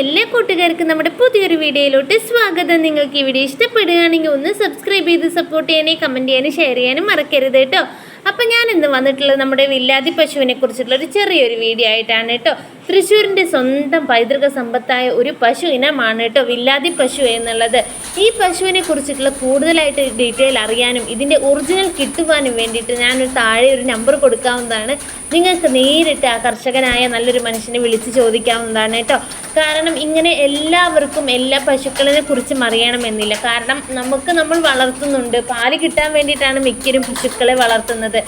എല്ലാ കൂട്ടുകാർക്കും നമ്മുടെ പുതിയൊരു വീഡിയോയിലോട്ട് സ്വാഗതം. നിങ്ങൾക്ക് ഈ വീഡിയോ ഇഷ്ടപ്പെടുകയാണെങ്കിൽ ഒന്ന് സബ്സ്ക്രൈബ് ചെയ്ത് സപ്പോർട്ട് ചെയ്യാനും കമന്റ് ചെയ്യാനും ഷെയർ ചെയ്യാനും മറക്കരുത് കേട്ടോ. അപ്പം ഞാൻ ഇന്ന് വന്നിട്ടുള്ളത് നമ്മുടെ വില്ലാതി പശുവിനെ കുറിച്ചിട്ടുള്ള ഒരു ചെറിയൊരു വീഡിയോ ആയിട്ടാണ് കേട്ടോ. തൃശ്ശൂരിന്റെ സ്വന്തം പൈതൃക സമ്പത്തായ ഒരു പശു ഇനമാണ് കേട്ടോ വില്ലാതി പശു എന്നുള്ളത്. ഈ പശുവിനെ കുറിച്ചിട്ടുള്ള കൂടുതലായിട്ട് ഡീറ്റെയിൽ അറിയാനും ഇതിന്റെ ഒറിജിനൽ കിട്ടുവാനും വേണ്ടിയിട്ട് ഞാനൊരു താഴെ ഒരു നമ്പർ കൊടുക്കാവുന്നതാണ്. നിങ്ങൾക്ക് നേരിട്ട് ആ കർഷകനായ നല്ലൊരു മനുഷ്യനെ വിളിച്ച് ചോദിക്കാവുന്നതാണ് കേട്ടോ. കാരണം ഇങ്ങനെ എല്ലാവർക്കും എല്ലാ പശുക്കളെ കുറിച്ചും അറിയണമെന്നില്ല. കാരണം നമുക്ക് നമ്മൾ വളർത്തുന്നുണ്ട്. പാൽ കിട്ടാൻ വേണ്ടിയിട്ടാണ് മിക്കരും പശുക്കളെ വളർത്തുന്നത്.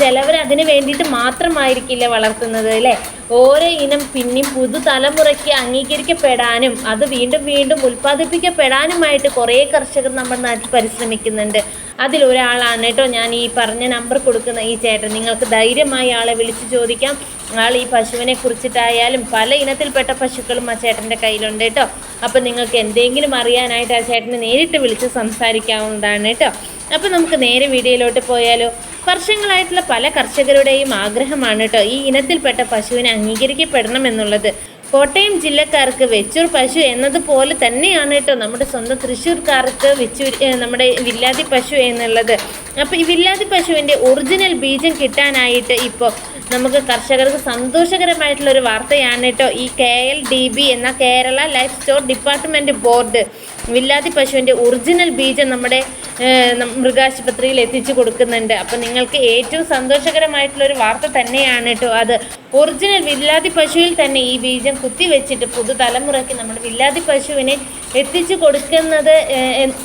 ചിലവർ അതിന് വേണ്ടിയിട്ട് മാത്രമായിരിക്കില്ല വളർത്തുന്നത് അല്ലേ? ഓരോ ഇനം പിന്നെയും പുതുതലമുറയ്ക്ക് അംഗീകരിക്കപ്പെടാനും അത് വീണ്ടും വീണ്ടും ഉൽപ്പാദിപ്പിക്കപ്പെടാനുമായിട്ട് കുറേ കർഷകർ നമ്മുടെ നാട്ടിൽ പരിശ്രമിക്കുന്നുണ്ട്. അതിലൊരാളാണ് കേട്ടോ ഞാൻ ഈ പറഞ്ഞ നമ്പർ കൊടുക്കുന്ന ഈ ചേട്ടൻ. നിങ്ങൾക്ക് ധൈര്യമായി ആളെ വിളിച്ച് ചോദിക്കാം. ആൾ ഈ പശുവിനെ കുറിച്ചിട്ടായാലും പല ഇനത്തിൽപ്പെട്ട പശുക്കളും ആ ചേട്ടന്റെ കയ്യിലുണ്ട് കേട്ടോ. അപ്പം നിങ്ങൾക്ക് എന്തെങ്കിലും അറിയാനായിട്ട് ആ ചേട്ടനെ നേരിട്ട് വിളിച്ച് സംസാരിക്കാവുന്നതാണ് കേട്ടോ. അപ്പം നമുക്ക് നേരെ വീഡിയോയിലോട്ട് പോയാലോ. വർഷങ്ങളായിട്ടുള്ള പല കർഷകരുടെയും ആഗ്രഹമാണ് കേട്ടോ ഈ ഇനത്തിൽപ്പെട്ട പശുവിനെ അംഗീകരിക്കപ്പെടണം എന്നുള്ളത്. കോട്ടയം ജില്ലക്കാർക്ക് വെച്ചൂർ പശു എന്നതുപോലെ തന്നെയാണ് കേട്ടോ നമ്മുടെ സ്വന്തം തൃശ്ശൂർക്കാർക്ക് വെച്ചൂർ നമ്മുടെ വില്ലാതി പശു എന്നുള്ളത്. അപ്പോൾ ഈ വില്ലാതി പശുവിന്റെ ഒറിജിനൽ ബീജം കിട്ടാനായിട്ട് ഇപ്പോൾ നമുക്ക് കർഷകർക്ക് സന്തോഷകരമായിട്ടുള്ള ഒരു വാർത്തയാണ് കേട്ടോ ഈ കെ എൽ ഡി ബി എന്ന Kerala livestock department board. വില്ലാതി പശുവിന്റെ ഒറിജിനൽ ബീജം നമ്മുടെ മൃഗാശുപത്രിയിൽ എത്തിച്ചു കൊടുക്കുന്നുണ്ട്. അപ്പം നിങ്ങൾക്ക് ഏറ്റവും സന്തോഷകരമായിട്ടുള്ള ഒരു വാർത്ത തന്നെയാണ് കേട്ടോ അത്. ഒറിജിനൽ വില്ലാതി പശുവിൽ തന്നെ ഈ ബീജം കുത്തിവെച്ചിട്ട് പുതുതലമുറയ്ക്ക് നമ്മുടെ വില്ലാതി പശുവിനെ എത്തിച്ചു കൊടുക്കുന്നത്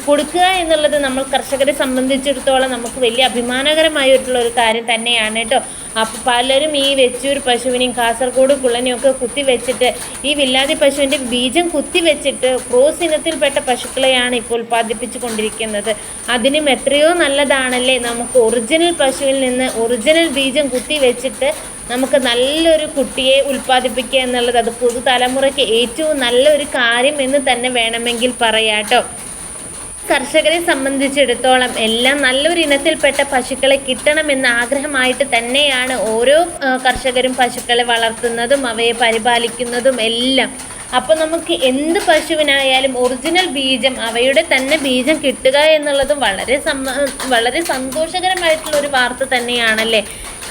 കൊടുക്കുക എന്നുള്ളത് നമ്മൾ കർഷകരെ സംബന്ധിച്ചിടത്തോളം നമുക്ക് വലിയ അഭിമാനകരമായിട്ടുള്ള ഒരു കാര്യം തന്നെയാണ് കേട്ടോ അപ്പോൾ പലരും ഈ വെച്ചൂർ പശുവിനെയും കാസർഗോഡ് കുള്ളനെയും ഒക്കെ കുത്തിവെച്ചിട്ട് ഈ വില്ലാതി പശുവിന്റെ ബീജം കുത്തിവെച്ചിട്ട് ക്രോസ് ഇനത്തിൽപ്പെട്ട പശുക്കളെയാണ് ഇപ്പോൾ ഉൽപ്പാദിപ്പിച്ചു കൊണ്ടിരിക്കുന്നത് അതിനും എത്രയോ നല്ലതാണല്ലേ? നമുക്ക് ഒറിജിനൽ പശുവിൽ നിന്ന് ഒറിജിനൽ ബീജം കുത്തി വെച്ചിട്ട് നമുക്ക് നല്ലൊരു കുട്ടിയെ ഉൽപ്പാദിപ്പിക്കുക എന്നുള്ളത് അത് പുതുതലമുറയ്ക്ക് ഏറ്റവും നല്ലൊരു കാര്യം എന്ന് തന്നെ വേണമെങ്കിൽ പറയാട്ടോ കർഷകരെ സംബന്ധിച്ചിടത്തോളം എല്ലാം നല്ലൊരു ഇനത്തിൽപ്പെട്ട പശുക്കളെ കിട്ടണമെന്ന ആഗ്രഹമായിട്ട് തന്നെയാണ് ഓരോ കർഷകരും പശുക്കളെ വളർത്തുന്നതും അവയെ പരിപാലിക്കുന്നതും എല്ലാം. അപ്പോൾ നമുക്ക് എന്ത് പശുവിനായാലും ഒറിജിനൽ ബീജം അവയുടെ തന്നെ ബീജം കിട്ടുക എന്നുള്ളതും വളരെ വളരെ സന്തോഷകരമായിട്ടുള്ള ഒരു വാർത്ത തന്നെയാണല്ലേ?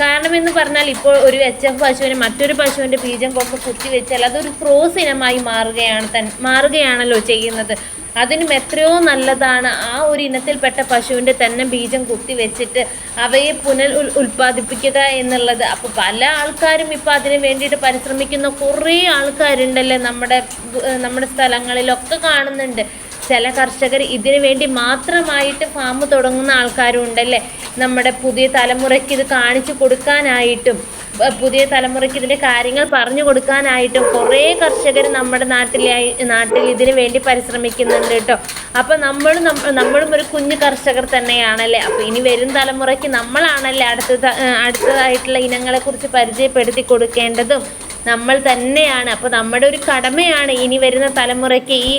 കാരണം എന്ന് പറഞ്ഞാൽ ഇപ്പോൾ ഒരു എച്ച് എഫ് പശുവിന് മറ്റൊരു പശുവിന്റെ ബീജം കൊണ്ട് കുത്തിവെച്ചാൽ അതൊരു ക്രോസ് ഇനമായി മാറുകയാണ് തൻ മാറുകയാണല്ലോ ചെയ്യുന്നത്. അതിനും എത്രയോ നല്ലതാണ് ആ ഒരു ഇനത്തിൽപ്പെട്ട പശുവിന്റെ തന്നെ ബീജം കുത്തിവെച്ചിട്ട് അവയെ പുനൽ ഉൽ ഉൽപ്പാദിപ്പിക്കുക എന്നുള്ളത്. അപ്പോൾ പല ആൾക്കാരും ഇപ്പോൾ അതിന് വേണ്ടിയിട്ട് പരിശ്രമിക്കുന്ന കുറേ ആൾക്കാരുണ്ടല്ലേ നമ്മുടെ നമ്മുടെ സ്ഥലങ്ങളിലൊക്കെ കാണുന്നുണ്ട്. ചില കർഷകർ ഇതിനു വേണ്ടി മാത്രമായിട്ട് ഫാം തുടങ്ങുന്ന ആൾക്കാരും ഉണ്ടല്ലേ? നമ്മുടെ പുതിയ തലമുറയ്ക്ക് ഇത് കാണിച്ചു കൊടുക്കാനായിട്ടും പുതിയ തലമുറയ്ക്ക് ഇതിന്റെ കാര്യങ്ങൾ പറഞ്ഞു കൊടുക്കാനായിട്ടും കുറേ കർഷകർ നമ്മുടെ നാട്ടിലായി നാട്ടിൽ ഇതിനു വേണ്ടി പരിശ്രമിക്കുന്നുണ്ട് കേട്ടോ. അപ്പോൾ നമ്മളും നമ്മളും ഒരു കുഞ്ഞു കർഷകർ തന്നെയാണല്ലേ? അപ്പോൾ ഇനി വരും തലമുറയ്ക്ക് നമ്മളാണല്ലേ അടുത്ത അടുത്തതായിട്ടുള്ള ഇനങ്ങളെക്കുറിച്ച് പരിചയപ്പെടുത്തി കൊടുക്കേണ്ടതും നമ്മൾ തന്നെയാണ്. അപ്പോൾ നമ്മുടെ ഒരു കടമയാണ് ഇനി വരുന്ന തലമുറയ്ക്ക് ഈ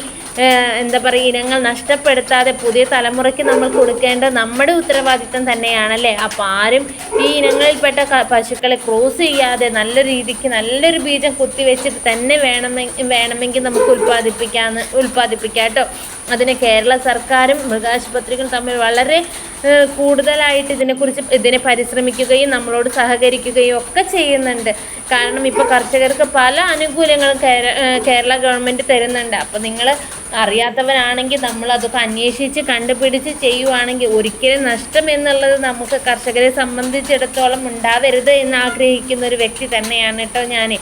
എന്താ പറയുക ഇനങ്ങൾ നഷ്ടപ്പെടുത്താതെ പുതിയ തലമുറയ്ക്ക് നമ്മൾ കൊടുക്കേണ്ട നമ്മുടെ ഉത്തരവാദിത്തം തന്നെയാണല്ലേ? അപ്പോൾ ആരും ഈ ഇനങ്ങളിൽപ്പെട്ട പശുക്കളെ ക്രോസ് ചെയ്യാതെ നല്ല രീതിക്ക് നല്ലൊരു ബീജം കുത്തിവെച്ചിട്ട് തന്നെ വേണമെങ്കിൽ വേണമെങ്കിൽ നമുക്ക് ഉൽപ്പാദിപ്പിക്കാന്ന് ഉൽപ്പാദിപ്പിക്കാം കേട്ടോ. അതിന് കേരള സർക്കാരും മൃഗാശുപത്രികളും തമ്മിൽ വളരെ കൂടുതലായിട്ട് ഇതിനെക്കുറിച്ച് ഇതിനെ പരിശ്രമിക്കുകയും നമ്മളോട് സഹകരിക്കുകയും ഒക്കെ ചെയ്യുന്നുണ്ട്. കാരണം ഇപ്പോൾ കർഷകർക്ക് പല ആനുകൂല്യങ്ങളും കേരള ഗവൺമെന്റ് തരുന്നുണ്ട്. അപ്പോൾ നിങ്ങൾ അറിയാത്തവരാണെങ്കിൽ നമ്മൾ അതൊക്കെ അന്വേഷിച്ച് കണ്ടുപിടിച്ച് ചെയ്യുവാണെങ്കിൽ ഒരിക്കലും നഷ്ടം എന്നുള്ളത് നമുക്ക് കർഷകരെ സംബന്ധിച്ചിടത്തോളം ഉണ്ടാവരുത് എന്ന് ആഗ്രഹിക്കുന്ന ഒരു വ്യക്തി തന്നെയാണ് കേട്ടോ ഞാൻ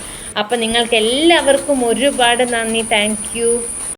അപ്പം നിങ്ങൾക്ക് എല്ലാവർക്കും ഒരുപാട് നന്ദി. താങ്ക്